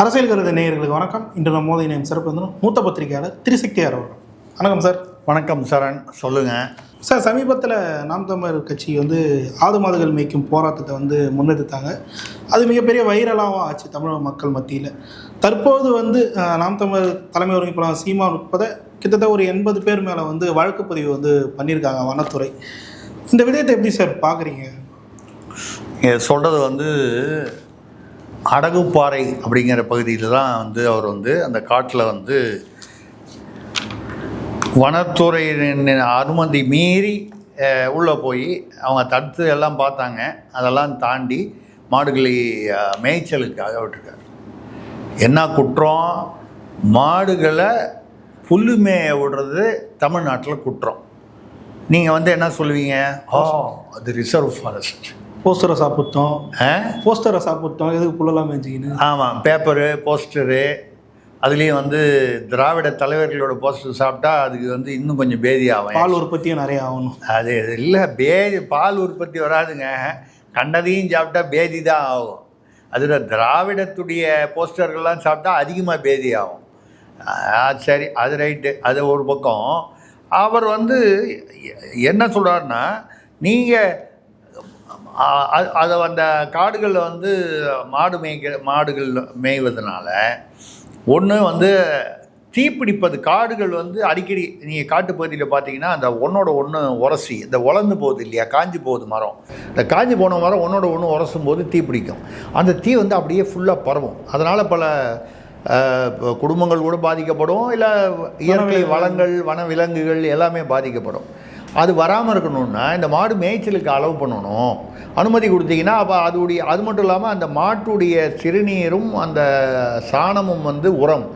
அரசியல் கருத நேயர்களுக்கு வணக்கம். இன்று நம்ம மோதி நேம் சிறப்பு வந்து மூத்த பத்திரிகையாளர் திருசக்தியார் அவர்கள்? வணக்கம் சார். வணக்கம் சரண். சொல்லுங்கள் சார் சமீபத்தில் நாம் தமிழர் கட்சி வந்து ஆடு மாடுகள் மேய்க்கும் போராட்டத்தை வந்து முன்னெடுத்தாங்க. அது மிகப்பெரிய வைரலாகவும் ஆச்சு தமிழக மக்கள் மத்தியில். தற்போது வந்து நாம் தமிழர் தலைமை ஒருங்கிணைப்பாளர் சீமான் உட்பட கிட்டத்தட்ட ஒரு எண்பது பேர் மேலே வந்து வழக்கு பதிவு வந்து பண்ணியிருக்காங்க வனத்துறை. இந்த விடயத்தை எப்படி சார் பார்க்குறீங்க சொல்கிறது வந்து அடகுப்பாறை அப்படிங்கிற பகுதியில் தான் வந்து அவர் வந்து அந்த காட்டில் வந்து வனத்துறையின் அனுமதி மீறி உள்ளே போய் அவங்க தடுத்து எல்லாம் பார்த்தாங்க. அதெல்லாம் தாண்டி மாடுகளை மேய்ச்சலுக்காக விட்டுருக்காரு என்ன குற்றம்? மாடுகளை புல்லு மேய விடுறது தமிழ்நாட்டில் குற்றம். நீங்கள் வந்து என்ன சொல்லுவீங்க? ஓ அது ரிசர்வ் ஃபாரஸ்ட். போஸ்டரை சாப்பிட்டோம். போஸ்டரை சாப்பிட்டோம். எதுக்கு புல்லெல்லாம் மேய்ச்சிக்கின்னு? ஆமாம் பேப்பரு போஸ்டரு அதுலேயும் வந்து திராவிட தலைவர்களோட போஸ்டர் சாப்பிட்டா அதுக்கு வந்து இன்னும் கொஞ்சம் பேதி ஆகும் பால் உற்பத்தியும் நிறைய ஆகணும். அது இல்லை பேதி பால் உற்பத்தி வராதுங்க. கண்டதையும் சாப்பிட்டா பேதி தான் ஆகும். அதில் திராவிடத்துடைய போஸ்டர்கள்லாம் சாப்பிட்டா அதிகமாக பேதி ஆகும். ஆ, சரி அது ரைட்டு. அது ஒரு பக்கம். அவர் வந்து என்ன சொல்கிறாருன்னா நீங்கள் அதை அந்த காடுகளில் வந்து மாடு மேய்க்கிற மாடுகள் மேய்வதனால ஒன்று வந்து தீப்பிடிப்பது. காடுகள் வந்து அடிக்கடி நீங்கள் காட்டுப்பகுதியில் பார்த்தீங்கன்னா அந்த ஒன்றோட ஒன்று உரசி இந்த உலர்ந்து போகுது இல்லையா? காஞ்சி போகுது மரம். இந்த காஞ்சி போன மரம் ஒன்றோட ஒன்று உரசும் போது தீ பிடிக்கும். அந்த தீ வந்து அப்படியே ஃபுல்லாக பரவும். அதனால் பல குடும்பங்கள் கூட பாதிக்கப்படும். இல்லை இயற்கை வளங்கள் வன விலங்குகள் எல்லாமே பாதிக்கப்படும். அது வராமல் இருக்கணும்னா இந்த மாடு மேய்ச்சலுக்கு அளவு பண்ணணும். அனுமதி கொடுத்தீங்கன்னா அப்போ அதுடைய அது மட்டும் இல்லாமல் அந்த மாட்டுடைய சிறுநீரும் அந்த சாணமும் வந்து உரம்.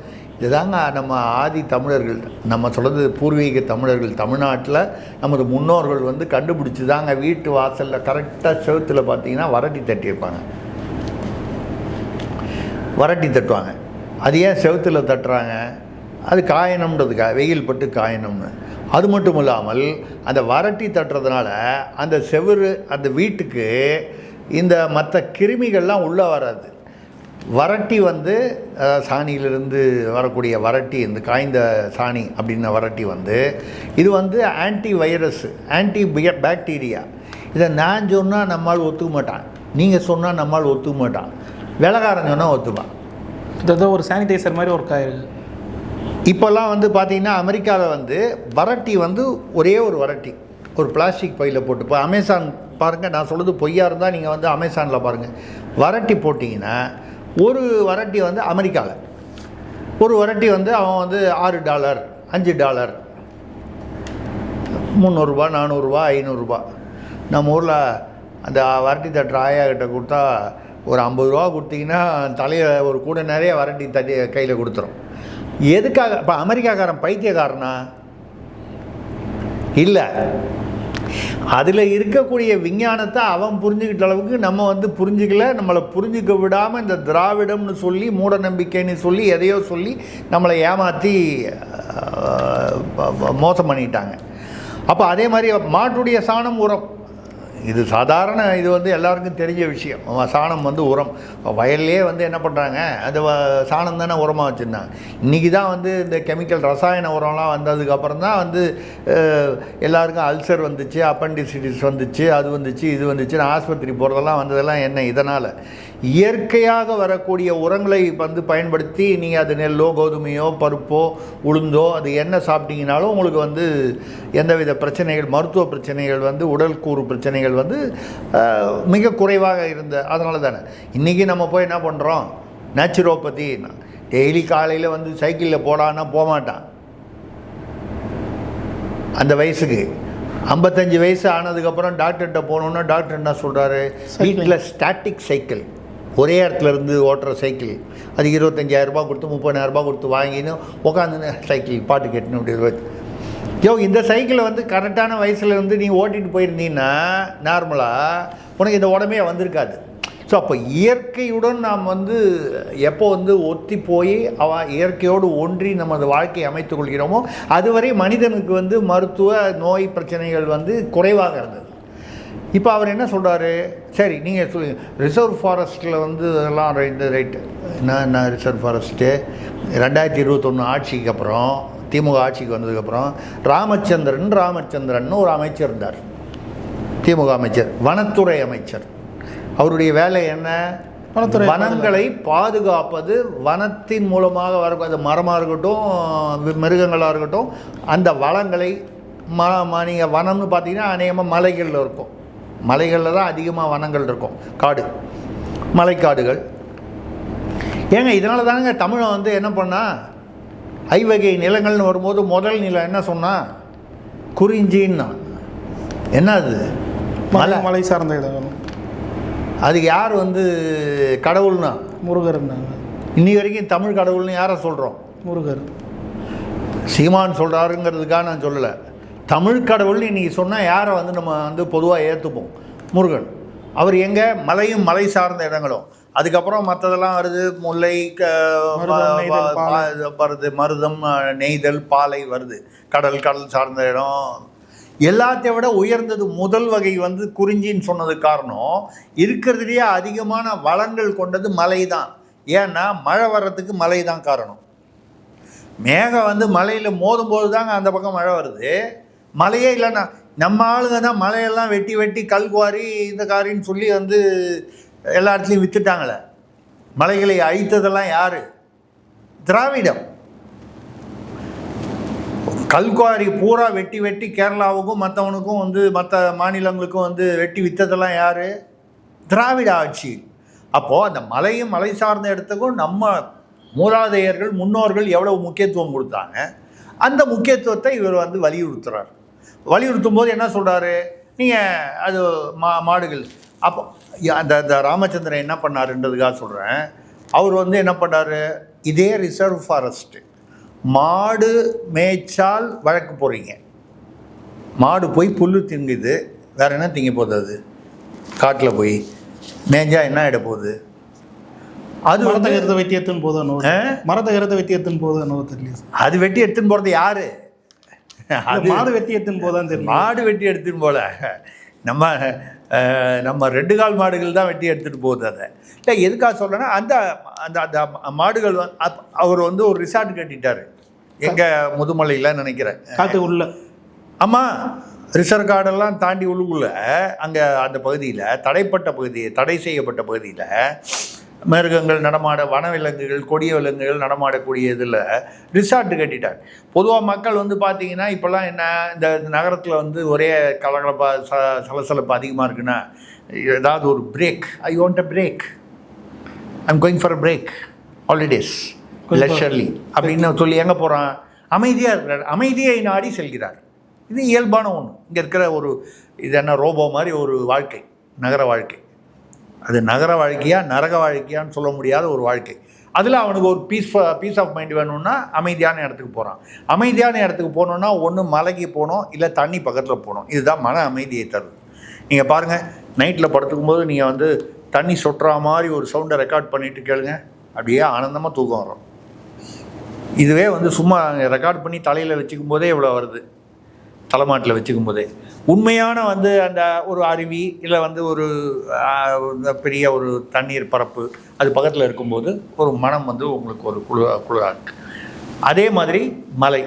இதுதாங்க நம்ம ஆதி தமிழர்கள் நம்ம சொல்கிறது பூர்வீக தமிழர்கள் தமிழ்நாட்டில் நமது முன்னோர்கள் வந்து கண்டுபிடிச்சி தாங்க வீட்டு வாசலில் கரெக்டாக செவுத்தில் பார்த்தீங்கன்னா வரட்டி தட்டியிருப்பாங்க. வரட்டி தட்டுவாங்க. அது ஏன் செவுத்தில் தட்டுறாங்க? அது காயணுன்றதுக்காக வெயில் பட்டு காயணும்னு. அது மட்டும் இல்லாமல் அந்த வரட்டி தட்டுறதுனால அந்த செவுரு அந்த வீட்டுக்கு இந்த மற்ற கிருமிகள்லாம் உள்ளே வராது. வரட்டி வந்து சாணியிலிருந்து வரக்கூடிய வரட்டி இந்த காய்ந்த சாணி அப்படின்ன வரட்டி வந்து இது வந்து ஆன்டி வைரஸ் ஆன்டி பாக்டீரியா இதை நான் சொன்னால் நம்மால் ஒத்துக்க மாட்டான். நீங்கள் சொன்னால் நம்மால் ஒத்துக்க மாட்டான். விலகாரன் சொன்னால் ஒத்துப்பான். கிட்டத்தட்ட ஒரு சானிடைசர் மாதிரி ஒர்க் ஆயிருக்கு இப்போல்லாம் வந்து பார்த்திங்கன்னா அமெரிக்காவில் வந்து வரட்டி வந்து ஒரே ஒரு வரட்டி ஒரு பிளாஸ்டிக் பையில் போட்டு. இப்போ அமேசான் பாருங்கள் நான் சொல்கிறது பொய்யா இருந்தால் நீங்கள் வந்து அமேசானில் பாருங்கள் வரட்டி போட்டிங்கன்னா ஒரு வரட்டி வந்து அமெரிக்காவில் ஒரு வரட்டி வந்து அவன் வந்து ஆறு டாலர் அஞ்சு டாலர். முந்நூறுரூபா நானூறுரூவா ஐநூறுரூபா நம்ம ஊரில் அந்த வரட்டி தட்டுற ஆயா கிட்ட கொடுத்தா ஒரு ஐம்பது ரூபா கொடுத்தீங்கன்னா தலையை ஒரு கூட நிறைய வரட்டி தட்டி கையில் கொடுத்துரும். எதுக்காக இப்போ அமெரிக்காக்காரன் பைத்தியக்காரனா? இல்லை. அதில் இருக்கக்கூடிய விஞ்ஞானத்தை அவன் புரிஞ்சுக்கிட்ட அளவுக்கு நம்ம வந்து புரிஞ்சுக்கல நம்மளை புரிஞ்சுக்க விடாமல் இந்த திராவிடம்னு சொல்லி மூட நம்பிக்கைன்னு சொல்லி எதையோ சொல்லி நம்மளை ஏமாற்றி மோசம் பண்ணிட்டாங்க. அப்போ அதே மாதிரி மாட்டுடைய சாணம் உரம். இது சாதாரண இது வந்து எல்லாருக்கும் தெரிஞ்ச விஷயம். சாணம் வந்து உரம். வயல்லே வந்து என்ன பண்ணுறாங்க அது வ- சாணம் தானே உரமாக வச்சுருந்தாங்க. இன்றைக்கி தான் வந்து இந்த கெமிக்கல் ரசாயன உரம்லாம் வந்ததுக்கப்புறம் தான் வந்து எல்லாருக்கும் அல்சர் வந்துச்சு அப்பண்டிசிட்டிஸ் வந்துச்சு அது வந்துச்சு இது வந்துச்சு ஆஸ்பத்திரி போகிறதெல்லாம் வந்ததெல்லாம் என்ன இதனால்? இயற்கையாக வரக்கூடிய உரங்களை வந்து பயன்படுத்தி நீங்கள் அது நெல்லோ கோதுமையோ பருப்போ உளுந்தோ அது என்ன சாப்பிட்டீங்கனாலும் உங்களுக்கு வந்து எந்தவித பிரச்சனைகள் மருத்துவ பிரச்சனைகள் வந்து உடல் கூறு பிரச்சனைகள் வந்து மிக குறைவாக இருந்த அதனால தானே. இன்றைக்கி நம்ம போய் என்ன பண்ணுறோம் நேச்சுரோபதி டெய்லி காலையில் வந்து சைக்கிளில் போடான்னா போக மாட்டான். அந்த வயசுக்கு. ஐம்பத்தஞ்சு வயசு ஆனதுக்கப்புறம் டாக்டர்கிட்ட போகணுன்னா டாக்டர் என்ன சொல்கிறாரு வீட்டில் ஸ்டாட்டிக் சைக்கிள் ஒரே இடத்துல இருந்து ஓட்டுற சைக்கிள் அது இருபத்தஞ்சாயிரரூபா கொடுத்து முப்பதாயிரரூபா கொடுத்து வாங்கின்னு உட்காந்து சைக்கிள் பாட்டு கேட்டுன்னு அப்படி யோ இந்த சைக்கிளை வந்து கரெக்டான வயசில் வந்து நீ ஓட்டிகிட்டு போயிருந்தீங்கன்னா நார்மலாக உனக்கு இந்த உடம்பே வந்திருக்காது. ஸோ அப்போ இயற்கையுடன் நாம் வந்து எப்போ வந்து ஒத்தி போய் அவ இயற்கையோடு ஒன்றி நமது வாழ்க்கையை அமைத்துக் கொள்கிறோமோ அதுவரை மனிதனுக்கு வந்து மருத்துவ நோய் பிரச்சனைகள் வந்து குறைவாக இருந்தது. இப்போ அவர் என்ன சொல்கிறாரு சரி நீங்கள் சொல்லி ரிசர்வ் ஃபாரஸ்ட்டில் வந்து எல்லாம் ரைட்டு ரைட்டு என்ன என்ன ரிசர்வ் ஃபாரஸ்ட்டு ரெண்டாயிரத்தி இருபத்தொன்று ஆட்சிக்கு அப்புறம் திமுக ஆட்சிக்கு வந்ததுக்கப்புறம் ராமச்சந்திரன் ராமச்சந்திரன் ஒரு அமைச்சர் இருந்தார். திமுக அமைச்சர் வனத்துறை அமைச்சர். அவருடைய வேலை என்ன? வனத்துறை வனங்களை பாதுகாப்பது வனத்தின் மூலமாக வர அது மரமாக இருக்கட்டும் மிருகங்களாக இருக்கட்டும் அந்த வளங்களை ம ம நீங்கள் வனம்னு பார்த்தீங்கன்னா அநேகமாக மலைகளில் இருக்கும். மலைகளில் தான் அதிகமாக வனங்கள் இருக்கும். காடு. மலைக்காடுகள். ஏங்க இதனால தானங்க தமிழன் வந்து என்ன பண்ணா? ஐவகை நிலங்கள்னு வரும்போது முதல் நிலம் என்ன சொன்னா? குறிஞ்சின்னா. என்ன அது மலை. மலை சார்ந்த இடம் அதுக்கு யார் வந்து கடவுள்னா? முருகர்னாங்க இன்னி வரைக்கும் தமிழ் கடவுள்னு யாரை சொல்கிறோம் முருகர். சீமான் சொல்கிறாருங்கிறதுக்காக நான் சொல்லலை. தமிழ் கடவுள்னு இன்றைக்கி சொன்னால் யாரை வந்து நம்ம வந்து பொதுவாக ஏற்றுப்போம் முருகன். அவர் எங்கே? மலையும் மலை சார்ந்த இடங்களும். அதுக்கப்புறம் மற்றதெல்லாம் வருது முல்லை வருது மருதம் நெய்தல் பாலை வருது. கடல் கடல் சார்ந்த இடம். எல்லாத்தையும் விட உயர்ந்தது முதல் வகை வந்து குறிஞ்சின்னு சொன்னது காரணம் இருக்கிறதுலேயே அதிகமான வளங்கள் கொண்டது மலை தான் ஏன்னா மழை வர்றதுக்கு மலை தான் காரணம். மேகம் வந்து மலையில் மோதும் போது தாங்க அந்த பக்கம் மழை வருது. மலையே இல்லைன்னா நம்ம ஆளுங்க தான் மலையெல்லாம் வெட்டி வெட்டி கல்குவாரி இந்த காரின்னு சொல்லி வந்து எல்லா இடத்துலையும் விற்றுட்டாங்களே மலைகளை அழித்ததெல்லாம் யார்? திராவிடம். கல்குவாரி பூரா வெட்டி வெட்டி கேரளாவுக்கும் மற்றவனுக்கும் வந்து மற்ற மாநிலங்களுக்கும் வந்து வெட்டி விற்றதெல்லாம் யார்? திராவிட ஆட்சி. அப்போது அந்த மலையும் மலை சார்ந்த இடத்துக்கும் நம்ம மூலாதையர்கள் முன்னோர்கள் எவ்வளவு முக்கியத்துவம் கொடுத்தாங்க அந்த முக்கியத்துவத்தை இவர் வந்து வலியுறுத்துகிறார் வலியுறுத்தும் போது என்ன சொல்கிறாரு நீங்கள் அது மா மாடுகள். அப்போ அந்த அந்த ராமச்சந்திரன் என்ன பண்ணாருன்றதுக்காக சொல்கிறேன் அவர் வந்து என்ன பண்ணாரு? இதே ரிசர்வ் ஃபாரஸ்ட்டு மாடு மேய்ச்சால் வழக்கு போடுறீங்க. மாடு போய் புல்லு திங்குது வேற என்ன திங்க போகுது அது? காட்டில் போய். மேய்ஞ்சா என்ன ஆகிட போகுது? அது மரத்தை கருத்தை வெட்டி எடுத்துன்னு போதும்? மரத்தை கருத்தை வெட்டி எடுத்துன்னு போதும் தெரியல. அது வெட்டி எடுத்துன்னு போகிறது யாரு? அது மாடு வெட்டி எடுத்துன்னு போதான் தெரியும் மாடு வெட்டி எடுத்துன்னு போல. நம்ம நம்ம ரெண்டு கால் மாடுகள் தான் வெட்டி எடுத்துகிட்டு போகுது அதை. இல்லை எதுக்காக சொல்கிறேன்னா அந்த அந்த அந்த மாடுகள் அப்- அவர் வந்து ஒரு ரிசார்ட் கட்டிட்டாரு. எங்கள் முதுமலையில் நினைக்கிறேன். காட்டு உள்ள ஆமாம் ரிசர்வ் கார்டெல்லாம் தாண்டி உள்ளுக்குள்ள அங்கே அந்த பகுதியில் தடைப்பட்ட பகுதி தடை செய்யப்பட்ட பகுதியில் மிருகங்கள் நடமாட வனவிலங்குகள் கொடிய விலங்குகள் நடமாடக்கூடிய இதில் ரிசார்ட் கட்டிட்டார் பொதுவாக மக்கள் வந்து பார்த்தீங்கன்னா இப்போல்லாம் என்ன இந்த நகரத்தில் வந்து ஒரே கலகலப்பாக ச சலசலப்பு அதிகமாக இருக்குன்னா ஏதாவது ஒரு break I want a break I'm going for a break holidays leisurely அப்படின்னு சொல்லி எங்கே போகிறான்? அமைதியாக இருக்கிறார். அமைதியை நாடி செல்கிறார். இது இயல்பான ஒன்று. இங்கே இருக்கிற ஒரு இது என்ன ரோபோ மாதிரி ஒரு வாழ்க்கை நகர வாழ்க்கை. அது நகர வாழ்க்கையா நரக வாழ்க்கையான்னு சொல்ல முடியாத ஒரு வாழ்க்கை. அதில் அவனுக்கு ஒரு பீஸ் பீஸ் ஆஃப் மைண்ட் வேணும்னா அமைதியான இடத்துக்கு போகிறான் அமைதியான இடத்துக்கு போகணுன்னா ஒன்று மலைக்கு போகணும் இல்லை தண்ணி பக்கத்தில் போகணும். இதுதான் மன அமைதியை தருது. நீங்கள் பாருங்கள் நைட்டில் படுத்துக்கும் போது நீங்கள் வந்து தண்ணி சொட்டுற மாதிரி ஒரு சவுண்டை ரெக்கார்ட் பண்ணிட்டு கேளுங்க. அப்படியே ஆனந்தமாக தூக்கம் வரும். இதுவே வந்து சும்மா ரெக்கார்ட் பண்ணி தலையில் வச்சுக்கும் போதே இவ்வளோ வருது. தலைமாட்டில் வச்சுக்கும் போதே. உண்மையான வந்து அந்த ஒரு அருவி இல்லை வந்து ஒரு பெரிய ஒரு தண்ணீர் பரப்பு அது பக்கத்தில் இருக்கும்போது ஒரு மனம் வந்து உங்களுக்கு ஒரு குழு குழுவாக இருக்கு. அதே மாதிரி மலை.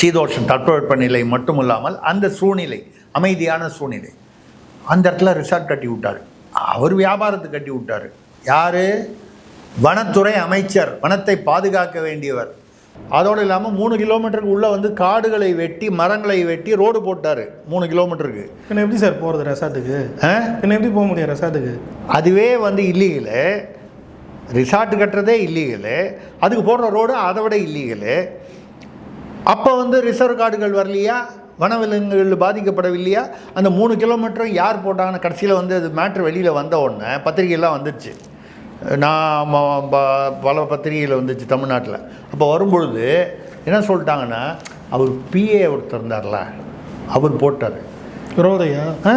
சீதோஷம் தட்பவெப்பநிலை மட்டும் இல்லாமல் அந்த சூழ்நிலை அமைதியான சூழ்நிலை. அந்த இடத்துல ரிசார்ட் கட்டி விட்டார். அவர் வியாபாரத்தை கட்டி விட்டார். யார்? வனத்துறை அமைச்சர். வனத்தை பாதுகாக்க வேண்டியவர். அதோடு இல்லாமல் மூணு கிலோமீட்டருக்கு உள்ளே வந்து காடுகளை வெட்டி மரங்களை வெட்டி ரோடு போட்டார் மூணு கிலோமீட்டருக்கு. பின்ன எப்படி சார் போகிறது ரெசார்ட்டுக்கு? பின்ன எப்படி போக முடியும் ரெசார்ட்டுக்கு? அதுவே வந்து இல்லீகலு ரிசார்ட் கட்டுறதே இல்லீகலு அதுக்கு போடுற ரோடு அதை விட இல்லீகலு அப்போ வந்து ரிசர்வ் காடுகள் வரலையா? வனவிலங்குகள் பாதிக்கப்படவில்லையா? அந்த மூணு கிலோமீட்டரும் யார் போட்டாங்கன்னு கடைசியில் வந்து அது மேட்ரு வெளியில் வந்த உடனே பத்திரிகையெல்லாம் வந்துச்சு நான் பல பத்திரிகையில் வந்துச்சு தமிழ்நாட்டில். அப்போ வரும்பொழுது என்ன சொல்லிட்டாங்கன்னா அவர் பிஏ ஒருத்தர் இருந்தார்ல அவர் போட்டார். ரோதையா ஆ.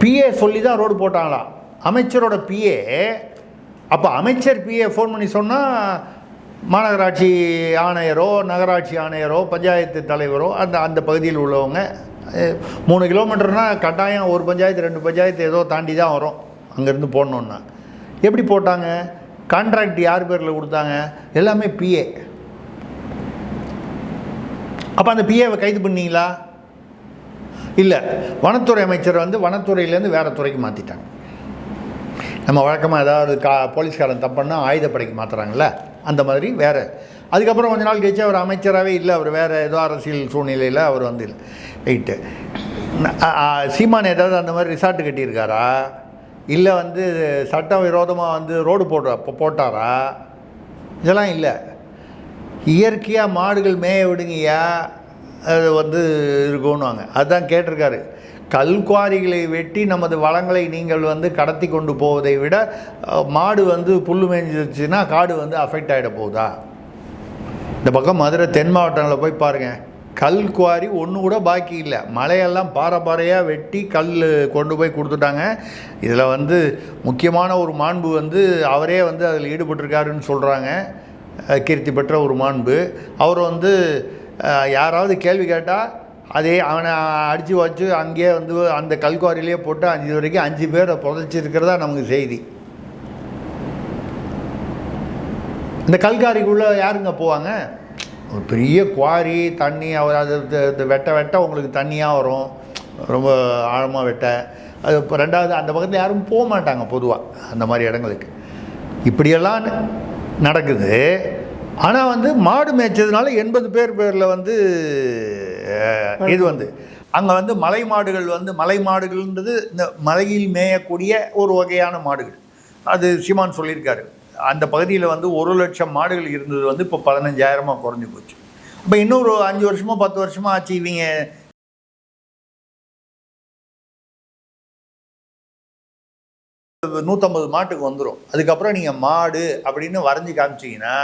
பிஏ சொல்லி தான் ரோடு போட்டாங்களாம். அமைச்சரோட பிஏ அப்போ அமைச்சர் பிஏ ஃபோன் பண்ணி சொன்னால் மாநகராட்சி ஆணையரோ நகராட்சி ஆணையரோ பஞ்சாயத்து தலைவரோ அந்த அந்த பகுதியில் உள்ளவங்க மூணு கிலோமீட்டர்னால் கட்டாயம் ஒரு பஞ்சாயத்து ரெண்டு பஞ்சாயத்து ஏதோ தாண்டி தான் வரும். அங்கேருந்து போடணுன்னா எப்படி போட்டாங்க? கான்ட்ராக்ட் யார் பேரில் கொடுத்தாங்க? எல்லாமே பிஏ அப்போ அந்த பிஏவை கைது பண்ணீங்களா? இல்லை. வனத்துறை அமைச்சர் வந்து வனத்துறையிலேருந்து வேறு துறைக்கு மாற்றிட்டாங்க நம்ம வழக்கமாக ஏதாவது கா போலீஸ்காரன் தப்புன்னா ஆயுதப்படைக்கு மாற்றுறாங்கல்ல அந்த மாதிரி வேறு. அதுக்கப்புறம் கொஞ்ச நாள் கழிச்சு அவர் அமைச்சராகவே இல்லை. அவர் வேறு ஏதோ அரசியல் சூழ்நிலையில் அவர் வந்து இல்லை. ரைட்டு சீமான் ஏதாவது அந்த மாதிரி ரிசார்ட் கட்டியிருக்காரா? இல்லை வந்து சட்ட விரோதமாக வந்து ரோடு போடுற போட்டாரா? இதெல்லாம் இல்லை. இயற்கையாக மாடுகள் மேய விடுங்கய்யா அது வந்து இருக்கும்னுவாங்க அதுதான் கேட்டிருக்காரு. கல்குவாரிகளை வெட்டி நமது வளங்களை நீங்கள் வந்து கடத்தி கொண்டு போவதை விட மாடு வந்து புல் மேய்ஞ்சிருச்சுன்னா காடு வந்து அஃபெக்ட் ஆகிட போகுதா? இந்த பக்கம் மதுரை தென் மாவட்டங்களில் போய் பாருங்கள் கல் குவாரி ஒன்று கூட பாக்கி இல்லை. மலையெல்லாம் பாறை பாறையாக வெட்டி கல் கொண்டு போய் கொடுத்துட்டாங்க. இதில் வந்து முக்கியமான ஒரு மாண்பு வந்து அவரே வந்து அதில் ஈடுபட்டிருக்காருன்னு சொல்கிறாங்க கீர்த்தி பெற்ற ஒரு மாண்பு. அவர் வந்து யாராவது கேள்வி கேட்டால் அதே அவனை அடித்து வச்சு அங்கேயே வந்து அந்த கல்குவாரிலேயே போட்டு அஞ்சு வரைக்கும் அஞ்சு பேரை புதைச்சிருக்கிறதா நமக்கு செய்தி. இந்த கல்காரிக்குள்ளே யாருங்க போவாங்க? ஒரு பெரிய குவாரி தண்ணி அவர் அது இந்த வெட்ட வெட்ட உங்களுக்கு தண்ணியாக வரும். ரொம்ப ஆழமாக வெட்ட. அது இப்போ ரெண்டாவது அந்த பக்கத்தில் யாரும் போக மாட்டாங்க பொதுவாக அந்த மாதிரி இடங்களுக்கு. இப்படியெல்லாம் நடக்குது. ஆனால் வந்து மாடு மேய்ச்சதுனால எண்பது பேர் பேரில் வந்து இது வந்து. அங்கே வந்து மலை மாடுகள் வந்து மலை மாடுகள்ன்றது இந்த மலையில் மேயக்கூடிய ஒரு வகையான மாடுகள். அது சிமான் சொல்லியிருக்காரு. அந்த பகுதியில் வந்து ஒரு லட்சம் மாடுகள் இருந்தது வந்து இப்போ பதினஞ்சாயிரமாக குறைஞ்சி போச்சு. இப்போ இன்னொரு அஞ்சு வருஷமோ பத்து வருஷமோ ஆச்சு இவங்க. நூற்றம்பது மாட்டுக்கு வந்துடும் அதுக்கப்புறம் நீங்கள் மாடு அப்படின்னு வரைஞ்சி காமிச்சீங்கன்னா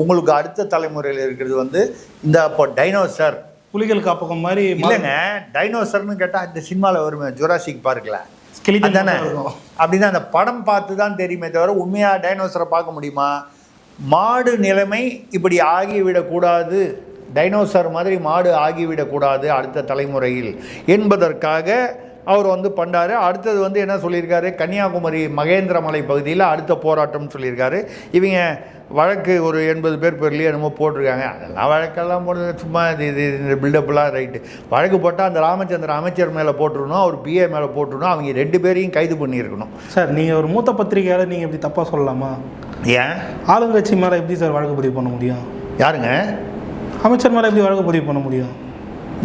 உங்களுக்கு அடுத்த தலைமுறையில் இருக்கிறது வந்து இந்த இப்போ டைனோசர். புலிகள் காப்பகம் மாதிரி இல்லைங்க டைனோசர்னு கேட்டால் இந்த சினிமாவில் வருமே ஜுராசிக் பார்க்கல இருக்கும். அப்படின்னா அந்த படம் பார்த்து தான் தெரியுமே தவிர உண்மையாக டைனோசரை பார்க்க முடியுமா? மாடு நிலைமை இப்படி ஆகிவிடக்கூடாது. டைனோசர் மாதிரி மாடு ஆகிவிடக்கூடாது அடுத்த தலைமுறையில். என்பதற்காக அவர் வந்து பண்ணாரு. அடுத்தது வந்து என்ன சொல்லியிருக்காரு? கன்னியாகுமரி மகேந்திரமலை பகுதியில் அடுத்த போராட்டம்னு சொல்லியிருக்காரு. இவங்க வழக்கு ஒரு எண்பது பேர் பேர்லேயே என்னமோ போட்டிருக்காங்க. அதெல்லாம் வழக்கெல்லாம் போட்டு சும்மா இது இது இந்த பில்டப்லாம் ரைட்டு. வழக்கு போட்டால் அந்த ராமச்சந்திரன் அமைச்சர் மேலே போட்டுருணும் அவர் பிஏ மேலே போட்டுருணும் அவங்க ரெண்டு பேரையும் கைது பண்ணியிருக்கணும். சார் நீங்கள் ஒரு மூத்த பத்திரிகையாளர் நீங்கள் இப்படி தப்பாக சொல்லலாமா? ஏன்? ஆளுங்கட்சி மேலே எப்படி சார் வழக்கு பதிவு பண்ண முடியும்? யாருங்க? அமைச்சர் மேலே எப்படி வழக்கு பதிவு பண்ண முடியும்?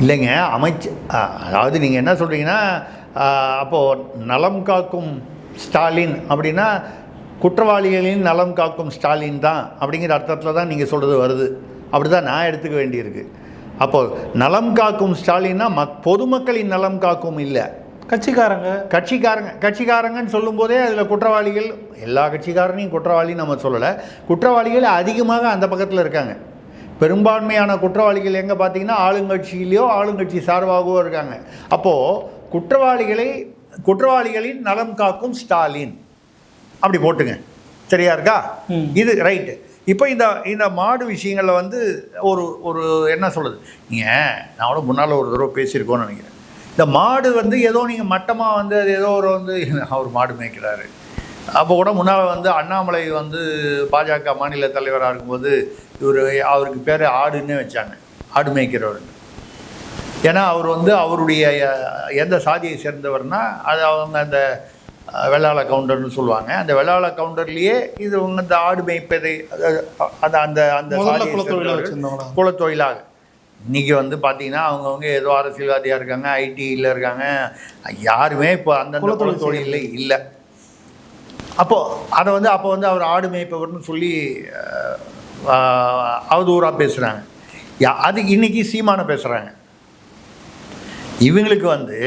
இல்லைங்க அமைச்ச அதாவது நீங்கள் என்ன சொல்கிறீங்கன்னா அப்போது நலம் காக்கும் ஸ்டாலின் அப்படின்னா குற்றவாளிகளின் நலம் காக்கும் ஸ்டாலின் தான் அப்படிங்கிற அர்த்தத்தில் தான் நீங்கள் சொல்கிறது வருது. அப்படி தான் நான் எடுத்துக்க வேண்டியிருக்கு. அப்போது நலம் காக்கும் ஸ்டாலின்னா மக் பொதுமக்களின் நலம் காக்கும் இல்லை. கட்சிக்காரங்க. கட்சிக்காரங்க கட்சிக்காரங்கன்னு சொல்லும்போதே அதில் குற்றவாளிகள் எல்லா கட்சிக்காரனையும் குற்றவாளின்னு நம்ம சொல்லலை. குற்றவாளிகள் அதிகமாக அந்த பக்கத்தில் இருக்காங்க. பெரும்பான்மையான குற்றவாளிகள் எங்கே பார்த்தீங்கன்னா ஆளுங்கட்சியிலையோ ஆளுங்கட்சி சார்பாகவோ இருக்காங்க. அப்போது குற்றவாளிகளை குற்றவாளிகளின் நலம் காக்கும் ஸ்டாலின். அப்படி போட்டுங்க. சரியா இருக்கா. இது ரைட்டு. இப்போ இந்த இந்த மாடு விஷயங்களில் வந்து ஒரு ஒரு என்ன சொல்லுது நீங்கள் நான் கூட முன்னால் ஒரு தடவை பேசியிருக்கோன்னு நினைக்கிறேன். இந்த மாடு வந்து ஏதோ நீங்கள் மட்டமாக வந்து அது ஏதோ ஒரு வந்து அவர் மாடு மேய்க்கிறாரு. அப்போ கூட முன்னால் வந்து அண்ணாமலை வந்து பாஜக மாநில தலைவராக இருக்கும்போது இவர் அவருக்கு பேர் ஆடுன்னே வச்சாங்க. ஆடு மேய்க்கிறவர் ஏன்னா அவர் வந்து அவருடைய எந்த சாதியை சேர்ந்தவர்னா அது அவங்க அந்த வெள்ளாள கவுண்டர்னு சொல்லுவாங்க. அந்த வெள்ளாள கவுண்டர்லேயே இது அவங்க இந்த ஆடு மேய்ப்பதை அது அந்த அந்த? குலத்தொழிலாக. இன்றைக்கி வந்து பார்த்தீங்கன்னா அவங்கவுங்க ஏதோ அரசியல்வாதியாக இருக்காங்க ஐடியில் இருக்காங்க. யாருமே இப்போ அந்தந்த குலத்தொழில் குலத்தொழிலில் இல்லை. அப்போது அதை வந்து அப்போ வந்து அவர் ஆடு மேய்ப்பவர்னு சொல்லி அவதூறாக பேசுகிறாங்க அது இன்னைக்கு சீமான பேசுகிறாங்க இவங்களுக்கு வந்து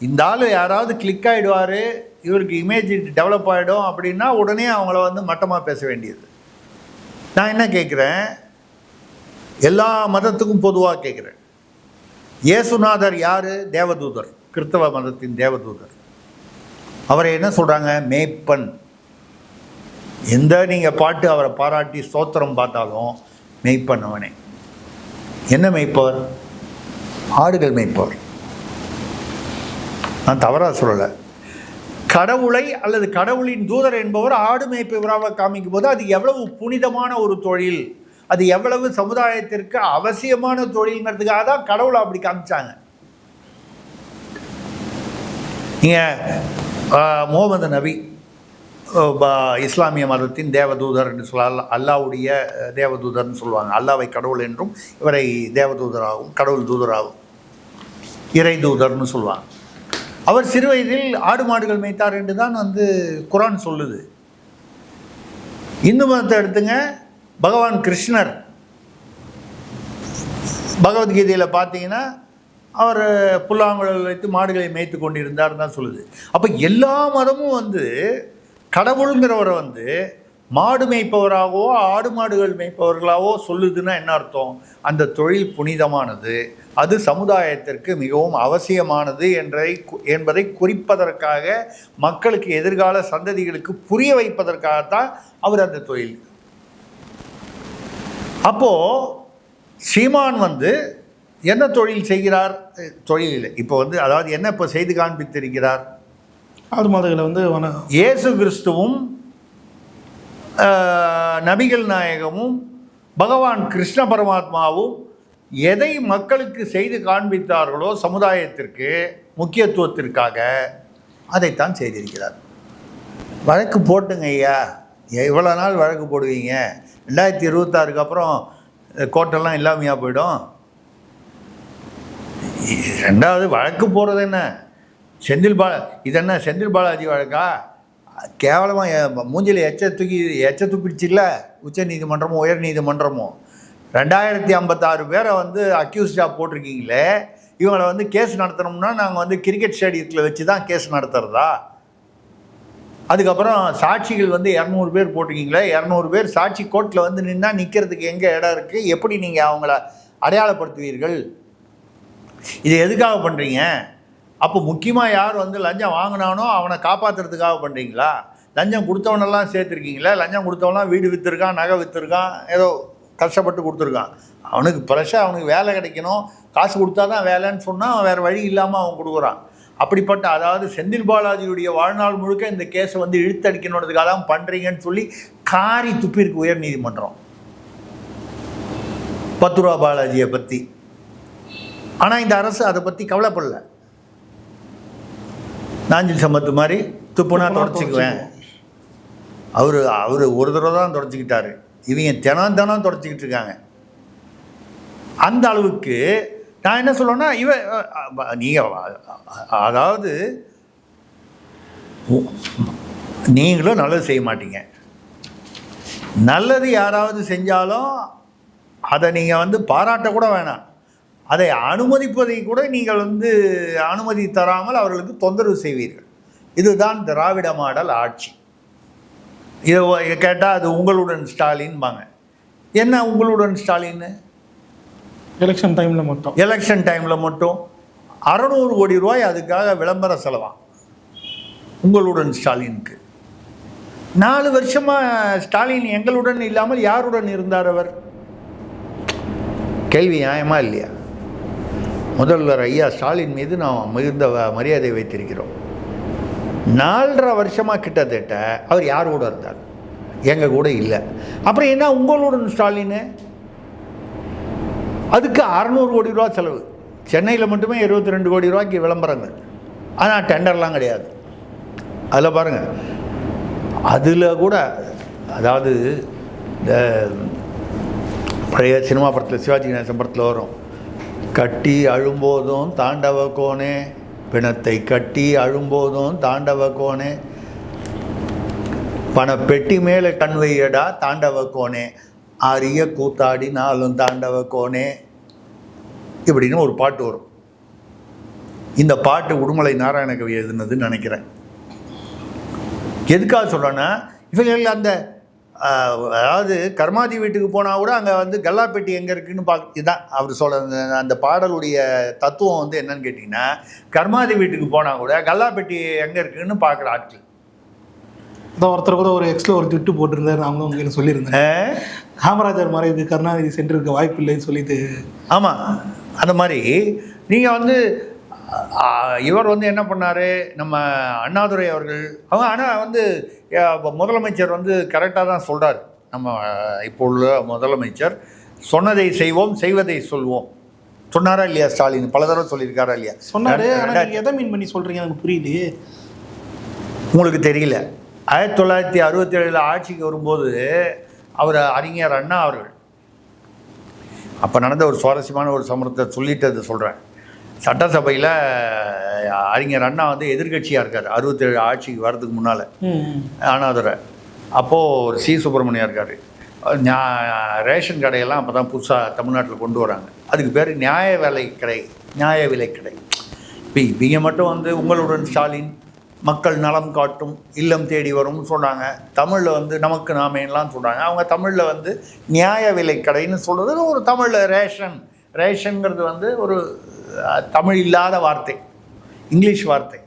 இந்த ஆள் யாராவது கிளிக் ஆகிடுவார் இவருக்கு இமேஜ் டெவலப் ஆகிடும் அப்படின்னா உடனே அவங்கள வந்து மட்டமாக பேச வேண்டியது. நான் என்ன கேட்குறேன் எல்லா மதத்துக்கும் பொதுவாக கேட்குறேன் இயேசுநாதர் யார்? தேவதூதர். கிறிஸ்தவ மதத்தின் தேவதூதர். அவரை என்ன சொல்கிறாங்க மேய்ப்பன். எந்த நீங்கள் பாட்டு அவரை பாராட்டி ஸ்தோத்திரம் பார்த்தாலும் மெய்ப்பன் அவனே. என்ன மெய்ப்பவர்? ஆடுகள் மெய்ப்பவர். நான் தவறாக சொல்லலை. கடவுளை அல்லது கடவுளின் தூதர் என்பவர் ஆடு மேய்ப்பவராக காமிக்கும் போது அது எவ்வளவு புனிதமான ஒரு தொழில். அது எவ்வளவு சமுதாயத்திற்கு அவசியமான தொழில்ங்கிறதுக்காக தான் கடவுளை அப்படி காமிச்சாங்க. நீங்கள் முகமது நபி ப- இஸ்லாமிய மதத்தின் தேவதூதர் என்று சொல்லலாம் அல்லாவுடைய தேவதூதர்னு சொல்லுவாங்க. அல்லாவை கடவுள் என்றும் இவரை தேவதூதராகவும் கடவுள் தூதராகவும் இறை தூதர்னு சொல்லுவாங்க. அவர் சிறுவயதில் ஆடு மாடுகள் மேய்த்தார் என்று தான் வந்து குரான் சொல்லுது. இந்து மதத்தை எடுத்துங்க பகவான் கிருஷ்ணர். பகவத்கீதையில் பார்த்தீங்கன்னா அவர் புல்லாங்குழல் வைத்து மாடுகளை மேய்த்து கொண்டிருந்தார் தான் சொல்லுது. அப்போ எல்லா மதமும் வந்து கடவுளுங்கிறவரை வந்து மாடு மேய்ப்பவராகவோ ஆடு மாடுகள் மேய்ப்பவர்களாகவோ சொல்லுதுன்னா என்ன அர்த்தம்? அந்த தொழில் புனிதமானது அது சமுதாயத்திற்கு மிகவும் அவசியமானது என்பதை என்பதை குறிப்பதற்காக மக்களுக்கு எதிர்கால சந்ததிகளுக்கு புரிய வைப்பதற்காகத்தான் அவர் அந்த தொழில். அப்போது சீமான் வந்து என்ன தொழில் செய்கிறார்? தொழில் இல்லை. இப்போ வந்து அதாவது என்ன இப்போ செய்து காண்பித்திருக்கிறார்? ஆடு மாடுகளை வந்து இயேசு கிறிஸ்துவும் நபிகள் நாயகமும் பகவான் கிருஷ்ண பரமாத்மாவும் எதை மக்களுக்கு செய்து காண்பித்தார்களோ சமுதாயத்திற்கு முக்கியத்துவத்திற்காக அதைத்தான் செய்திருக்கிறார். வழக்கு போட்டுங்க ஐயா. எவ்வளோ நாள் வழக்கு போடுவீங்க. ரெண்டாயிரத்தி இருபத்தாறுக்கு அப்புறம் கோர்ட்டெல்லாம் இல்லாமையா போயிடும்? ரெண்டாவது வழக்கு போடுறது என்ன? செந்தில் பால இது என்ன செந்தில் பாலாஜி வழக்கா? கேவலமாக மூஞ்சில் எச்ச தூக்கி எச்ச துப்பிடுச்சுல உச்ச நீதிமன்றமும் உயர் நீதிமன்றமும் ரெண்டாயிரத்தி ஐம்பத்தாறு பேரை வந்து அக்யூஸ்டாக போட்டிருக்கீங்களே இவங்களை வந்து கேஸ் நடத்தணும்னா நாங்கள் வந்து கிரிக்கெட் ஸ்டேடியத்தில் வச்சு தான் கேஸ் நடத்துகிறதா அதுக்கப்புறம் சாட்சிகள் வந்து இரநூறு பேர் போட்டிருக்கீங்களே இரநூறு பேர் சாட்சி கோர்ட்டில் வந்து நின்னால் நிற்கிறதுக்கு எங்கே இடம் இருக்குது எப்படி நீங்கள் அவங்கள அடையாளப்படுத்துவீர்கள்? இது எதுக்காக பண்ணுறீங்க அப்போ முக்கியமாக யார் வந்து லஞ்சம் வாங்கினானோ அவனை காப்பாற்றுறதுக்காக பண்ணுறீங்களா லஞ்சம் கொடுத்தவனெல்லாம் சேர்த்துருக்கீங்களா? லஞ்சம் கொடுத்தவன்லாம் வீடு விற்றுருக்கான் நகை விற்றுருக்கான் ஏதோ கஷ்டப்பட்டு கொடுத்துருக்கான். அவனுக்கு ப்ரெஷ்ஷாக அவனுக்கு வேலை கிடைக்கணும். காசு கொடுத்தா தான் வேலைன்னு சொன்னால் அவன் வேறு வழி இல்லாமல் அவன் கொடுக்குறான். அப்படிப்பட்ட அதாவது செந்தில் பாலாஜியுடைய வாழ்நாள் முழுக்க இந்த கேஸை வந்து இழுத்தடிக்கணுன்றதுக்காக தான் பண்ணுறீங்கன்னு சொல்லி காரி துப்பிருக்கு உயர் நீதிமன்றம் பத்து ரூபா பாலாஜியை பற்றி ஆனால் இந்த அரசு அதை பற்றி கவலைப்படல. நாஞ்சில் சம்பத்து மாதிரி துப்புனா தொடச்சிக்குவேன். அவர் அவர் ஒரு தடவை தான் தொடச்சிக்கிட்டாரு. இவங்க தினம் தினம் தொடச்சிக்கிட்டு இருக்காங்க. அந்த அளவுக்கு நான் என்ன சொல்லுவேன்னா இவ நீங்கள் அதாவது நீங்களும் நல்லது செய்ய மாட்டீங்க. நல்லது யாராவது செஞ்சாலும் அதை நீங்கள் வந்து பாராட்ட கூட வேணாம். அதை அனுமதிப்பதை கூட நீங்கள் வந்து அனுமதி தராமல் அவர்களுக்கு தொந்தரவு செய்வீர்கள். இதுதான் திராவிட மாடல் ஆட்சி. இதை கேட்டால் அது உங்களுடன் ஸ்டாலின்பாங்க. என்ன உங்களுடன் ஸ்டாலின்னு? எலெக்ஷன் டைமில் மட்டும். எலெக்ஷன் டைமில் மட்டும். அறநூறு கோடி ரூபாய் அதுக்காக விளம்பர செலவாம் உங்களுடன் ஸ்டாலினுக்கு. நாலு வருஷமாக ஸ்டாலின் எங்களுடன் இல்லாமல் யாருடன் இருந்தார் அவர்? கேள்வி நியாயமா இல்லையா? முதல்வர் ஐயா ஸ்டாலின் மீது நாம் மிகுந்த மரியாதை வைத்திருக்கிறோம். நாலரை வருஷமாக கிட்டத்தட்ட அவர் யார் கூட இருந்தார்? எங்கள் கூட இல்லை. அப்புறம் என்ன உங்களுடன் ஸ்டாலின்? அதுக்கு அறநூறு கோடி ரூபா செலவு. சென்னையில் மட்டுமே இருபத்தி ரெண்டு கோடி ரூபாய்க்கு விளம்பரங்கள். ஆனால் டெண்டர்லாம் கிடையாது. அதில் பாருங்கள் அதில் கூட அதாவது இந்த பழைய சினிமா படத்தில் சிவாஜி கணேசன் படத்தில் வரும். கட்டி அழும்போதும் தாண்டவ கோணே. பிணத்தை கட்டி அழும்போதும் தாண்டவ கோனே பணப்பெட்டி மேலே கண் வையடா தாண்டவ கோணே. ஆரிய கூத்தாடினாலும் தாண்டவ கோணே. இப்படின்னு ஒரு பாட்டு வரும். இந்த பாட்டு உடுமலை நாராயணகவி எழுதுனதுன்னு நினைக்கிறேன். எதுக்காக சொல்கிறேன்னா இவங்க அந்த அதாவது கர்மாதி வீட்டுக்கு போனால் கூட அங்கே வந்து கல்லாப்பெட்டி எங்கே இருக்குன்னு பார்க்க இதுதான் அவர் சொல்ற அந்த பாடலுடைய தத்துவம் வந்து என்னன்னு கேட்டிங்கன்னா கர்மாதி வீட்டுக்கு போனால் கூட கல்லாப்பெட்டி எங்கே இருக்குன்னு பார்க்குற ஆட்கள். இந்த ஒருத்தர் கூட ஒரு எக்ஸ்ட்ரா ஒரு திட்டு போட்டிருந்தாரு அவங்க உங்களுக்கு சொல்லியிருந்தேன் காமராஜர் மறைவுக்கு கருணாநிதி சென்றிருக்க வாய்ப்பு இல்லைன்னு சொல்லிட்டு. ஆமாம் அந்த மாதிரி நீங்கள் வந்து இவர் வந்து என்ன பண்ணார்? நம்ம அண்ணாதுரை அவர்கள் அவங்க ஆனால் வந்து முதலமைச்சர் வந்து கரெக்டாக தான் சொல்கிறார் நம்ம இப்போ உள்ள முதலமைச்சர் சொன்னதை செய்வோம் செய்வதை சொல்வோம். சொன்னாரா இல்லையா ஸ்டாலின்? பல தடவை சொல்லியிருக்காரா இல்லையா? சொன்னாரு ஆனா ரெண்டா- நீங்க எதை மீன் பண்ணி சொல்றீங்க? எனக்கு புரியலையே உங்களுக்கு தெரியல. ஆயிரத்தி தொள்ளாயிரத்தி அறுபத்தி ஏழில் ஆட்சிக்கு வரும்போது அவர் அறிஞர் அண்ணா அவர்கள். அப்போ நடந்த ஒரு சுவாரஸ்யமான ஒரு சமரத்தை சொல்லிட்டு சொல்கிறேன் சட்டசபையில் அறிஞர் அண்ணா வந்து எதிர்க்கட்சியாக இருக்கார். அறுபத்தேழு ஆட்சிக்கு வர்றதுக்கு முன்னால். அண்ணாதுரை. அப்போது ஒரு சி. சுப்பிரமணியம் இருக்கார். ரேஷன் கடையெல்லாம் அப்போ தான் புதுசாக தமிழ்நாட்டில் கொண்டு வராங்க. அதுக்கு பேர் நியாய விலை கடை நியாய விலை கடை. இப்போ இவங்க மட்டும் வந்து உங்களுடன் ஸ்டாலின் மக்கள் நலம் காட்டும் இல்லம் தேடி வரும்னு சொன்னாங்க. தமிழில் வந்து நமக்கு நாமேலாம் சொல்கிறாங்க அவங்க தமிழில் வந்து நியாய விலை கடைன்னு சொல்கிறது ஒரு தமிழில் ரேஷன். ரேஷனுங்கிறது வந்து ஒரு தமிழ் இல்லாத வார்த்தை இங்கிலீஷ் வார்த்தை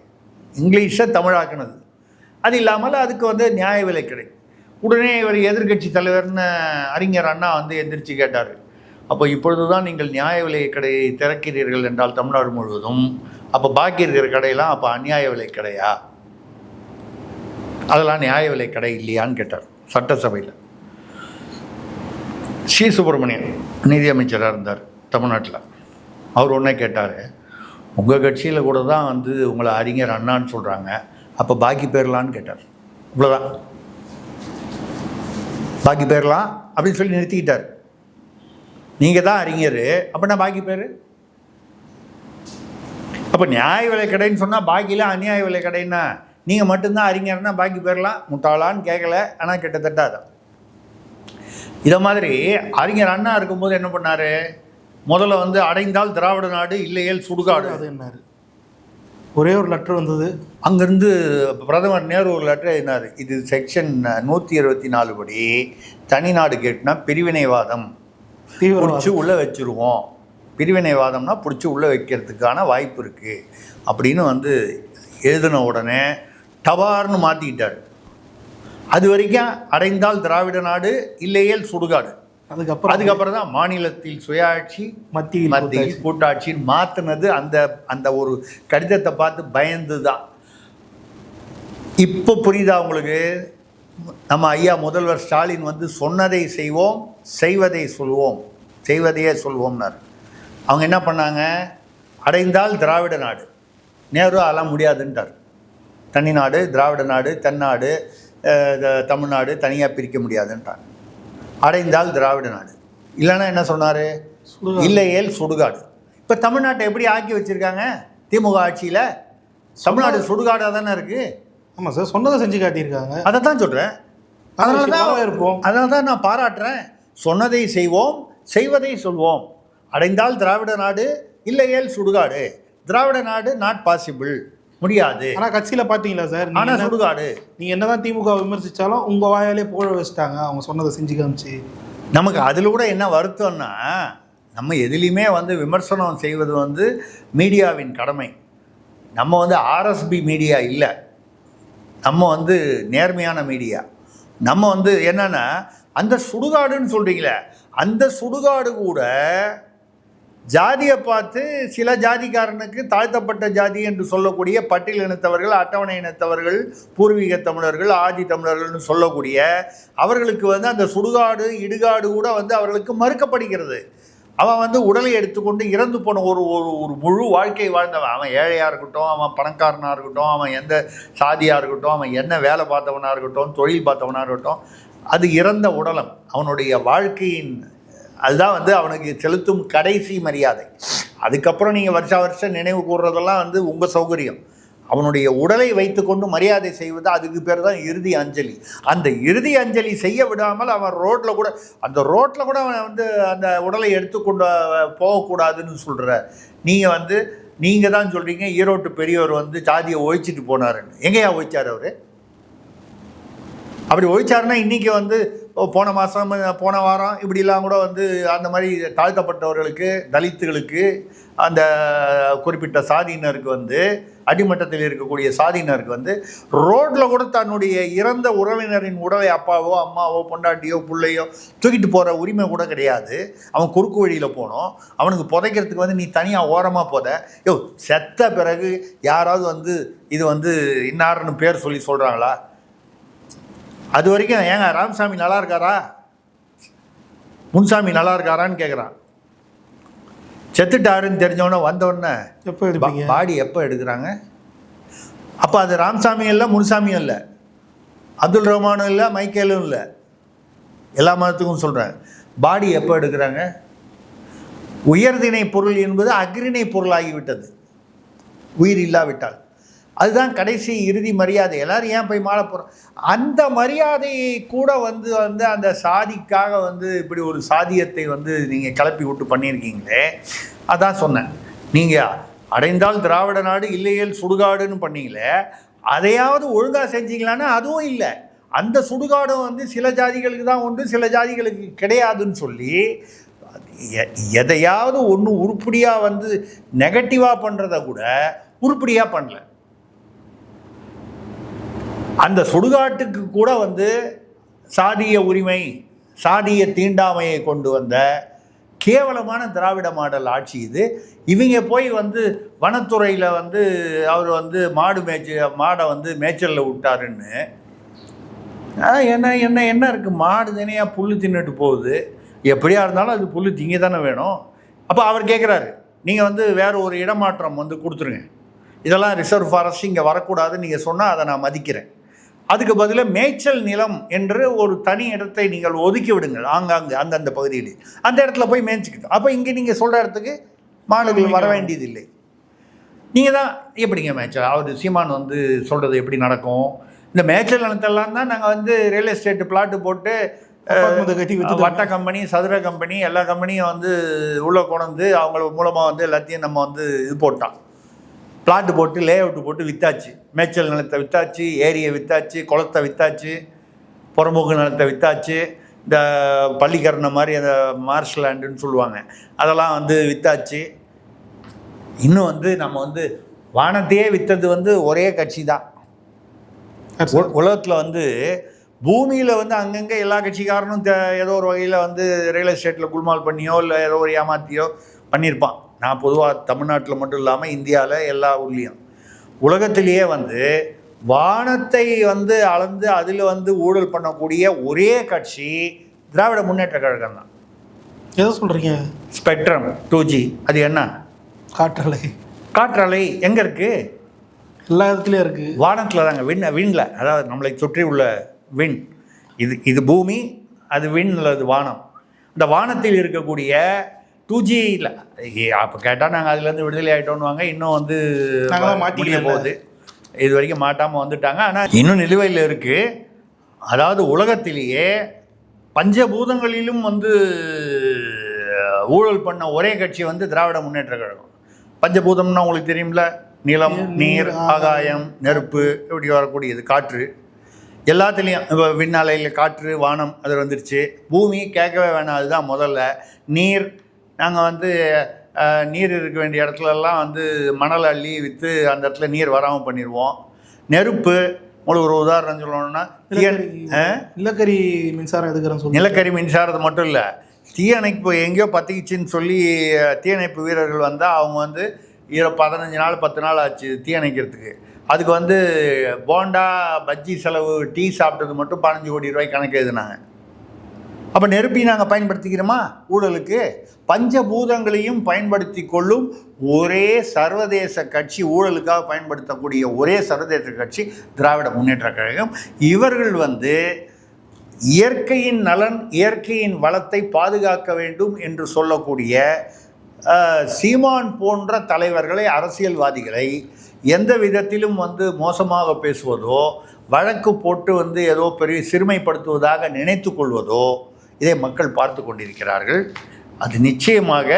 இங்கிலீஷை தமிழாக்குனது. அது இல்லாமல் அதுக்கு வந்து நியாய விலை கடை. உடனே இவர் எதிர்க்கட்சி தலைவர்னு அறிஞர் அண்ணா வந்து எந்திரிச்சு கேட்டார். அப்போ இப்பொழுது தான் நீங்கள் நியாய விலை கடையை திறக்கிறீர்கள் என்றால் தமிழ்நாடு முழுவதும் அப்போ பாக்கி இருக்கிற கடையெல்லாம் அப்போ அநியாய விலை கடையா? அதெல்லாம் நியாய விலை கடை இல்லையான்னு கேட்டார் சட்டசபையில். சி. சுப்பிரமணியன் நிதியமைச்சராக இருந்தார் தமிழ்நாட்டில். அவர் ஒன்றே கேட்டார் உங்கள் கட்சியில் கூட தான் வந்து உங்களை அறிஞர் அண்ணான்னு சொல்கிறாங்க அப்போ பாக்கி பேர்லான்னு கேட்டார். இவ்வளோதான் பாக்கி பேர்லாம் அப்படின்னு சொல்லி நிறுத்திக்கிட்டார். நீங்கள் தான் அறிஞர். அப்படின்னா பாக்கி பேர்? அப்போ நியாய விலை கடைன்னு சொன்னால் பாக்கியில் அநியாய விலை கடைன்னா நீங்கள் மட்டும்தான் அறிஞர்னா பாக்கி பேர்லாம்? முட்டாளான்னு கேட்கல ஆனால் கிட்டத்தட்ட அதான். இதை மாதிரி அறிஞர் அண்ணா இருக்கும்போது என்ன பண்ணார்? முதல்ல வந்து அடைந்தால் திராவிட நாடு இல்லையேல் சுடுகாடு. அது என்னாரு? ஒரே ஒரு லெட்டர் வந்தது. அங்கேருந்து பிரதமர் நேரு ஒரு லெட்டர் எழுதினார். இது செக்ஷன் நூற்றி இருபத்தி நாலு படி தனிநாடு கேட்டுனா பிரிவினைவாதம். பிடிச்சி உள்ளே வச்சுருவோம். பிரிவினைவாதம்னா பிடிச்சி உள்ளே வைக்கிறதுக்கான வாய்ப்பு இருக்குது அப்படின்னு வந்து எழுதின உடனே டபார்னு மாற்றிக்கிட்டார் அது வரைக்கும் அடைந்தால் திராவிட நாடு இல்லையேல் சுடுகாடு. அதுக்கப்புறம் அதுக்கப்புறம் தான் மாநிலத்தில் சுயாட்சி மத்தியில் மத்தியில் கூட்டாட்சின்னு மாற்றினது அந்த அந்த ஒரு கடிதத்தை பார்த்து பயந்து தான் இப்போ புரியுதா உங்களுக்கு? நம்ம ஐயா முதல்வர் ஸ்டாலின் வந்து சொன்னதை செய்வோம் செய்வதை சொல்வோம். செய்வதையே சொல்வோம்னார். அவங்க என்ன பண்ணாங்க? அடைந்தால் திராவிட நாடு. நேரு அதெல்லாம் முடியாதுன்ட்டார். தனிநாடு திராவிட நாடு தென்னாடு தமிழ்நாடு தனியாக பிரிக்க முடியாதுன்றார் அடைந்தால் திராவிட நாடு. இல்லைன்னா என்ன சொன்னார். இல்லையேல் சுடுகாடு. இப்போ தமிழ்நாட்டை எப்படி ஆக்கி வச்சுருக்காங்க? திமுக ஆட்சியில்? தமிழ்நாடு சுடுகாடாக தானே இருக்குது ஆமா சார் சொன்னதை செஞ்சு காட்டியிருக்காங்க. அதை தான் சொல்கிறேன் அதனால அதனால தான் இருப்போம் அதனால தான் நான் பாராட்டுறேன். சொன்னதை செய்வோம் செய்வதை சொல்வோம். அடைந்தால் திராவிட நாடு இல்லையேல் சுடுகாடு. திராவிட நாடு நாட் பாசிபிள் முடியாது. ஆனா கட்சியில பாத்தீங்களா சார் என்ன- சுடுகாடு. நீங்க என்னதான் திமுக விமர்சிச்சாலும் உங்க வாயாலே புகழ வச்சுட்டாங்க. அவங்க சொன்னதை செஞ்சு காமிச்சு. நமக்கு அதில் கூட என்ன வருத்தம்னா நம்ம எதுலேயுமே வந்து விமர்சனம் செய்வது வந்து மீடியாவின் கடமை. நம்ம வந்து ஆர்எஸ்பி மீடியா இல்லை. நம்ம வந்து நேர்மையான மீடியா. நம்ம வந்து என்னன்னா அந்த சுடுகாடுன்னு சொல்கிறீங்களே அந்த சுடுகாடு கூட ஜாதியை பார்த்து சில ஜாதிக்காரனுக்கு தாழ்த்தப்பட்ட ஜாதி என்று சொல்லக்கூடிய பட்டியல் இனத்தவர்கள் அட்டவணை இனத்தவர்கள் பூர்வீக தமிழர்கள் ஆதி தமிழர்கள்னு சொல்லக்கூடிய அவர்களுக்கு வந்து அந்த சுடுகாடு இடுகாடு கூட வந்து அவர்களுக்கு மறுக்கப்படுகிறது. அவன் வந்து உடலை எடுத்துக்கொண்டு இறந்து போன ஒரு ஒரு ஒரு முழு வாழ்க்கை வாழ்ந்தவன். அவன் ஏழையாக இருக்கட்டும் அவன் பணக்காரனாக இருக்கட்டும் அவன் எந்த சாதியாக இருக்கட்டும் அவன் என்ன வேலை பார்த்தவனாக இருக்கட்டும் தொழில் பார்த்தவனாக இருக்கட்டும் அது இறந்த உடலம். அவனுடைய வாழ்க்கையின் அதுதான் வந்து அவனுக்கு செலுத்தும் கடைசி மரியாதை. அதுக்கப்புறம் நீங்கள் வருஷா வருஷம் நினைவு கூறுறதெல்லாம் வந்து உங்கள் சௌகரியம். அவனுடைய உடலை வைத்துக்கொண்டு மரியாதை செய்வது அதுக்கு பேர் தான் இறுதி அஞ்சலி. அந்த இறுதி அஞ்சலி செய்ய விடாமல் அவன் ரோட்டில் கூட அந்த ரோட்டில் கூட அவன் வந்து அந்த உடலை எடுத்துக்கொண்டு போகக்கூடாதுன்னு சொல்கிற நீங்கள் வந்து நீங்கள் தான் சொல்கிறீங்க ஈரோட்டு பெரியவர் வந்து சாதியை ஒழிச்சிட்டு போனாருன்னு. எங்கேயா ஒழிச்சார் அவர்? அப்படி ஒழிச்சாருன்னா இன்றைக்கி வந்து போன மாதம் போன வாரம் இப்படிலாம் கூட வந்து அந்த மாதிரி தாழ்த்தப்பட்டவர்களுக்கு தலித்துகளுக்கு அந்த குறிப்பிட்ட சாதியினருக்கு வந்து அடிமட்டத்தில் இருக்கக்கூடிய சாதியினருக்கு வந்து ரோட்டில் கூட தன்னுடைய இறந்த உறவினரின் உடலை அப்பாவோ அம்மாவோ பொண்டாட்டியோ பிள்ளையோ தூக்கிட்டு போகிற உரிமை கூட கிடையாது. அவன் குறுக்கு வழியில் போனோம். அவனுக்கு புதைக்கிறதுக்கு வந்து நீ தனியாக ஓரமாக போத. யோ செத்த பிறகு யாராவது வந்து இது வந்து இன்னாருன்னு பேர் சொல்லி சொல்கிறாங்களா அது வரைக்கும் ஏங்க ராமசாமி நல்லா இருக்காரா? முன்சாமி நல்லா இருக்காரான்னு கேட்குறான் செத்துட்டாருன்னு தெரிஞ்சவொடனே வந்தோடனே எப்போ எடுப்பீங்க? பாடி எப்போ எடுக்கிறாங்க? அப்போ அது ராமசாமியும் இல்லை முனுசாமியும் இல்லை. அப்துல் ரஹ்மானும் இல்லை மைக்கேலும் இல்லை. எல்லா மதத்துக்கும் சொல்கிறேன் பாடி எப்போ எடுக்கிறாங்க? உயர்திணை பொருள் என்பது அக்ரிணை பொருளாகிவிட்டது. உயிர் இல்லாவிட்டால். அதுதான் கடைசி இறுதி மரியாதை. எல்லோரும் ஏன் போய் மாலை போகிறோம் அந்த மரியாதையை கூட வந்து வந்து அந்த சாதிக்காக வந்து இப்படி ஒரு சாதியத்தை வந்து நீங்கள் கிளப்பி விட்டு பண்ணியிருக்கீங்களே? அதான் சொன்னேன். நீங்கள் அடைந்தால் திராவிட நாடு இல்லையேல் சுடுகாடுன்னு பண்ணீங்களே? அதையாவது ஒழுங்காக செஞ்சீங்களான்னா அதுவும் இல்லை. அந்த சுடுகாடும் வந்து சில ஜாதிகளுக்கு தான் உண்டு சில ஜாதிகளுக்கு கிடையாதுன்னு சொல்லி எ- எதையாவது ஒன்று உருப்படியாக வந்து நெகட்டிவாக பண்ணுறத கூட உருப்படியாக பண்ணல. அந்த சுடுகாட்டுக்கு கூட வந்து சாதிய உரிமை சாதிய தீண்டாமையை கொண்டு வந்த கேவலமான திராவிட மாடல் ஆட்சி இது. இவங்க போய் வந்து வனத்துறையில் வந்து அவர் வந்து மாடு மேய்ச்ச மாடை வந்து மேய்ச்சலில் விட்டாருன்னு. என்ன என்ன என்ன இருக்குது மாடு தினையாக புல் தின்னுட்டு போகுது. எப்படியா இருந்தாலும் அது புல் திங்க தானே வேணும். அப்போ அவர் கேட்குறாரு நீங்கள் வந்து வேறு ஒரு இடமாற்றம் வந்து கொடுத்துருங்க. இதெல்லாம் ரிசர்வ் ஃபாரஸ்ட் இங்கே வரக்கூடாதுன்னு நீங்கள் சொன்னால் அதை நான் மதிக்கிறேன். அதுக்கு பதிலாக மேய்ச்சல் நிலம் என்று ஒரு தனி இடத்தை நீங்கள் ஒதுக்கி விடுங்கள் ஆங்காங்கு அந்தந்த பகுதியில். அந்த இடத்துல போய் மேய்ச்சிக்கிட்டோம் அப்போ இங்கே நீங்கள் சொல்கிற இடத்துக்கு மாடுகள் வர வேண்டியதில்லை. நீங்கள் தான் எப்படிங்க மேய்ச்சல்? அவர் சீமான் வந்து சொல்கிறது எப்படி நடக்கும்? இந்த மேய்ச்சல் நிலத்தெல்லாம் தான் நாங்கள் வந்து ரியல் எஸ்டேட் பிளாட்டு போட்டு கட்டி வட்ட கம்பெனி சதுர கம்பெனி எல்லா கம்பெனியும் வந்து உள்ளே கொண்டு அவங்கள மூலமாக வந்து எல்லாத்தையும் நம்ம வந்து இது போட்டான். பிளாட்டு போட்டு லே அவுட்டு போட்டு விற்றாச்சு மேய்ச்சல் நிலத்தை விற்றாச்சு ஏரியை விற்றாச்சு குளத்தை விற்றாச்சு புறமுக நிலத்தை விற்றாச்சு இந்த பள்ளிக்கரணை மாதிரி அந்த மார்ஷ் லேண்டுன்னு சொல்லுவாங்க. அதெல்லாம் வந்து விற்றாச்சு இன்னும் வந்து நம்ம வந்து வானத்தையே விற்றது வந்து ஒரே கட்சி தான் உலகத்தில் வந்து பூமியில் வந்து அங்கங்கே எல்லா கட்சிக்காரனும் ஏதோ ஒரு வகையில் வந்து ரியல் எஸ்டேட்டில் குல்மால் பண்ணியோ இல்லை ஏதோ ஒரு ஏமாத்தியோ பண்ணியிருப்பான். நான் பொதுவாக தமிழ்நாட்டில் மட்டும் இல்லாமல் இந்தியாவில் எல்லா ஊர்லேயும். உலகத்திலேயே வந்து வானத்தை வந்து அளந்து அதில் வந்து ஊழல் பண்ணக்கூடிய ஒரே கட்சி திராவிட முன்னேற்ற கழகம் தான். எதை சொல்கிறீங்க ஸ்பெக்ட்ரம் டூ ஜி. அது என்ன? காற்றலை. காற்றலை எங்கே இருக்குது எல்லா இடத்துலையும் இருக்குது வானத்தில் தாங்க விண் விண்ணில் அதாவது நம்மளை சுற்றி உள்ள விண். இது இது பூமி அது விண் அல்லது வானம். இந்த வானத்தில் இருக்கக்கூடிய டூ ஜியில் அப்போ கேட்டால் நாங்கள் அதுலேருந்து விடுதலை ஆகிட்டோன்னு வாங்க இன்னும் வந்து. முடிய போகுது. இது வரைக்கும் மாட்டாமல் வந்துட்டாங்க. ஆனால் இன்னும் நிலுவையில் இருக்குது அதாவது உலகத்திலேயே பஞ்சபூதங்களிலும் வந்து ஊழல் பண்ண ஒரே கட்சி வந்து திராவிட முன்னேற்ற கழகம். பஞ்சபூதம்னா உங்களுக்கு தெரியும்ல? நிலம் நீர். ஆகாயம் நெருப்பு இப்படி வரக்கூடியது காற்று. எல்லாத்துலேயும் இப்போ விண்ணாலையில் காற்று வானம் அது வந்துருச்சு. பூமி கேட்கவே வேணாம். அதுதான் முதல்ல. நீர் நாங்கள் வந்து நீர் இருக்க வேண்டிய இடத்துலலாம் வந்து மணல் அள்ளி விற்று அந்த இடத்துல நீர் வராமல் பண்ணிடுவோம் நெருப்பு உங்களுக்கு ஒரு உதாரணம் சொல்லணும்னா நிலக்கரி மின்சாரம் எதுக்குறேன்னு சொல்லி நிலக்கரி மின்சாரத்தை மட்டும் இல்லை தீயணைப்பு எங்கேயோ பற்றிக்கிச்சின்னு சொல்லி தீயணைப்பு வீரர்கள் வந்தால் அவங்க வந்து இரு பதினஞ்சு நாள் பத்து நாள் ஆச்சு தீயணைக்கிறதுக்கு அதுக்கு வந்து போண்டா பஜ்ஜி செலவு டீ சாப்பிட்டது மட்டும் பதினஞ்சு கோடி ரூபாய் கணக்கு எழுதுனாங்க. அப்போ நெருப்பி நாங்கள் பயன்படுத்திக்கிறோமா? ஊழலுக்கு. பஞ்சபூதங்களையும் பயன்படுத்தி கொள்ளும் ஒரே சர்வதேச கட்சி ஊழலுக்காக பயன்படுத்தக்கூடிய ஒரே சர்வதேச கட்சி திராவிட முன்னேற்ற கழகம். இவர்கள் வந்து இயற்கையின் நலன் இயற்கையின் வளத்தை பாதுகாக்க வேண்டும் என்று சொல்லக்கூடிய சீமான் போன்ற தலைவர்களை அரசியல்வாதிகளை எந்த விதத்திலும் வந்து மோசமாக பேசுவதோ வழக்கு போட்டு வந்து ஏதோ பெரிய சிறுமைப்படுத்துவதாக நினைத்து கொள்வதோ இதை மக்கள் பார்த்து கொண்டிருக்கிறார்கள். அது நிச்சயமாக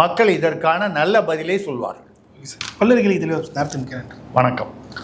மக்கள் இதற்கான நல்ல பதிலை சொல்வார்கள். பல்லறிகளை தெளிவாக நேரத்தில் நிற்கிறேன் வணக்கம்.